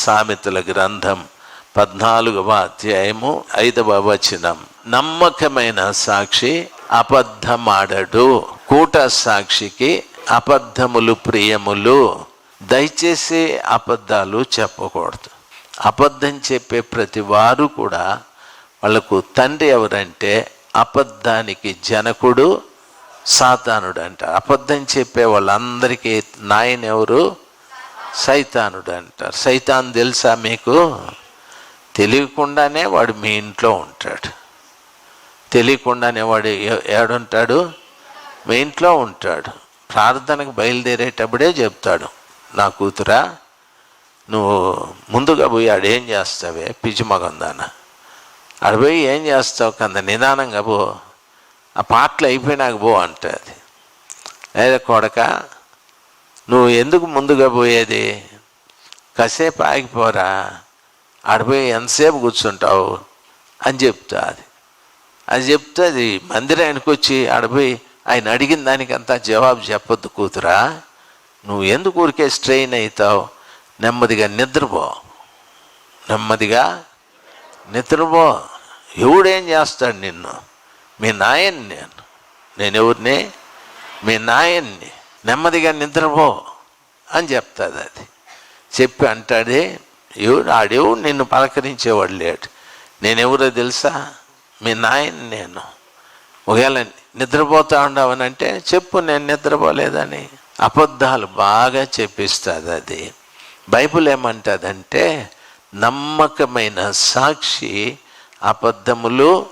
సామెతల గ్రంథం పద్నాలుగవ అధ్యాయము ఐదవ వచనం. నమ్మకమైన సాక్షి అబద్ధమాడడు. కూట సాక్షికి అబద్ధములు ప్రియములు. దయచేసి అబద్ధాలు చెప్పకూడదు. అబద్ధం చెప్పే ప్రతి వారు కూడా వాళ్ళకు తండ్రి ఎవరంటే అబద్ధానికి జనకుడు సాతానుడు అంట అబద్ధం చెప్పే వాళ్ళందరికీ నాయన ఎవరు సైతానుడు అంటారు సైతాన్ తెలుసా మీకు? తెలియకుండానే వాడు మీ ఇంట్లో ఉంటాడు. తెలియకుండానే వాడు ఏడుంటాడు? మీ ఇంట్లో ఉంటాడు. ప్రార్థనకు బయలుదేరేటప్పుడే చెప్తాడు. నా కూతురా నువ్వు ముందుగా పోయి ఆడేం చేస్తావే? పిచ్చి మగందాన. ఆడపోయి ఏం చేస్తావు కంద? నిదానంగా పో. ఆ పాటలు అయిపోయినాక పో అంటుంది. లేదా కొడక నువ్వు ఎందుకు ముందుగా పోయేది? కాసేపు ఆగిపోరా ఆడపోయి ఎంతసేపు కూర్చుంటావు అని చెప్తా అది అది చెప్తే అది మందిరానికి వచ్చి ఆడపోయి ఆయన అడిగిన దానికంతా జవాబు చెప్పొద్దు కూతురా. నువ్వు ఎందుకు ఊరికే స్ట్రెయిన్ అవుతావు? నెమ్మదిగా నిద్రపో. నెమ్మదిగా నిద్రపో. ఎవడేం చేస్తాడు నిన్ను? మీ నాయన్ని నేను. నేను ఎవరిని? మీ నాయన్ని. నెమ్మదిగా నిద్రపో అని చెప్తుంది అది. చెప్పి అంటాడే ఎవడు ఆడెవడు నిన్ను పలకరించేవాడు లేడు. నేనెవరో తెలుసా? మీ నాయన నేను. ఒకవేళ నిద్రపోతా ఉండవని అంటే చెప్పు నేను నిద్రపోలేదని. అబద్ధాలు బాగా చెప్పిస్తుంది అది. బైబుల్ ఏమంటుందంటే నమ్మకమైన సాక్షి అబద్ధములు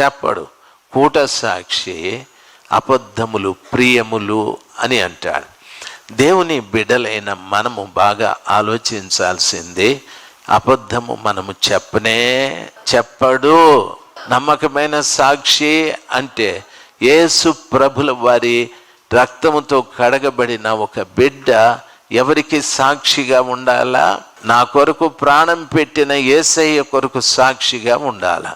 చెప్పడు. కూట సాక్షి అబద్ధములు ప్రియములు అని అంటాడు. దేవుని బిడ్డలైన మనము బాగా ఆలోచించాల్సింది అబద్ధము మనము చెప్పనే చెప్పడు. నమ్మకమైన సాక్షి అంటే యేసు ప్రభుల వారి రక్తముతో కడగబడిన ఒక బిడ్డ ఎవరికి సాక్షిగా ఉండాలా? నా కొరకు ప్రాణం పెట్టిన ఏసయ్య కొరకు సాక్షిగా ఉండాలా?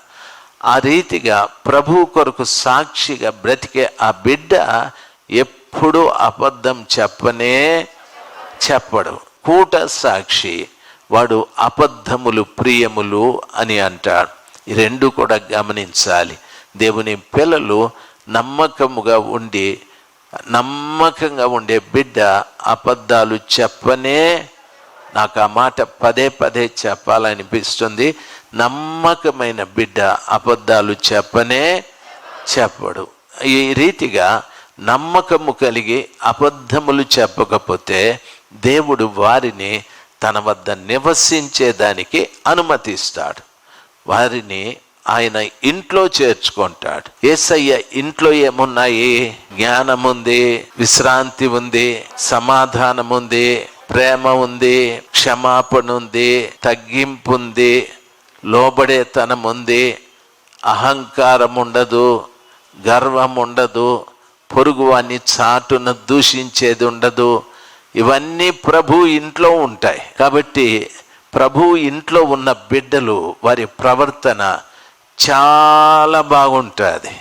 ఆ రీతిగా ప్రభు కొరకు సాక్షిగా బ్రతికే ఆ బిడ్డ ఎప్పుడు అబద్ధం చెప్పనే చెప్పడు. కూట సాక్షి వాడు అబద్ధములు ప్రియములు అని అంటాడు. ఈ రెండు కూడా గమనించాలి. దేవుని పిల్లలు నమ్మకముగా ఉండి నమ్మకంగా ఉండే బిడ్డ అబద్ధాలు చెప్పనే నాకు ఆ మాట పదే పదే చెప్పాలనిపిస్తుంది. నమ్మకమైన బిడ్డ అబద్ధాలు చెప్పనే చెప్పడు. ఈ రీతిగా నమ్మకము కలిగి అబద్ధములు చెప్పకపోతే దేవుడు వారిని తన వద్ద నివసించేదానికి అనుమతిస్తాడు. వారిని ఆయన ఇంట్లో చేర్చుకుంటాడు. ఏసయ్య ఇంట్లో ఏమున్నాయి? జ్ఞానం ఉంది విశ్రాంతి ఉంది సమాధానం ఉంది ప్రేమ ఉంది క్షమాపణ ఉంది తగ్గింపు ఉంది లోబడేతనం ఉంది అహంకారం ఉండదు గర్వం ఉండదు పొరుగువాన్ని చాటున దూషించేది ఉండదు. ఇవన్నీ ప్రభు ఇంట్లో ఉంటాయి. కాబట్టి ప్రభు ఇంట్లో ఉన్న బిడ్డలు వారి ప్రవర్తన చాలా బాగుంటుంది.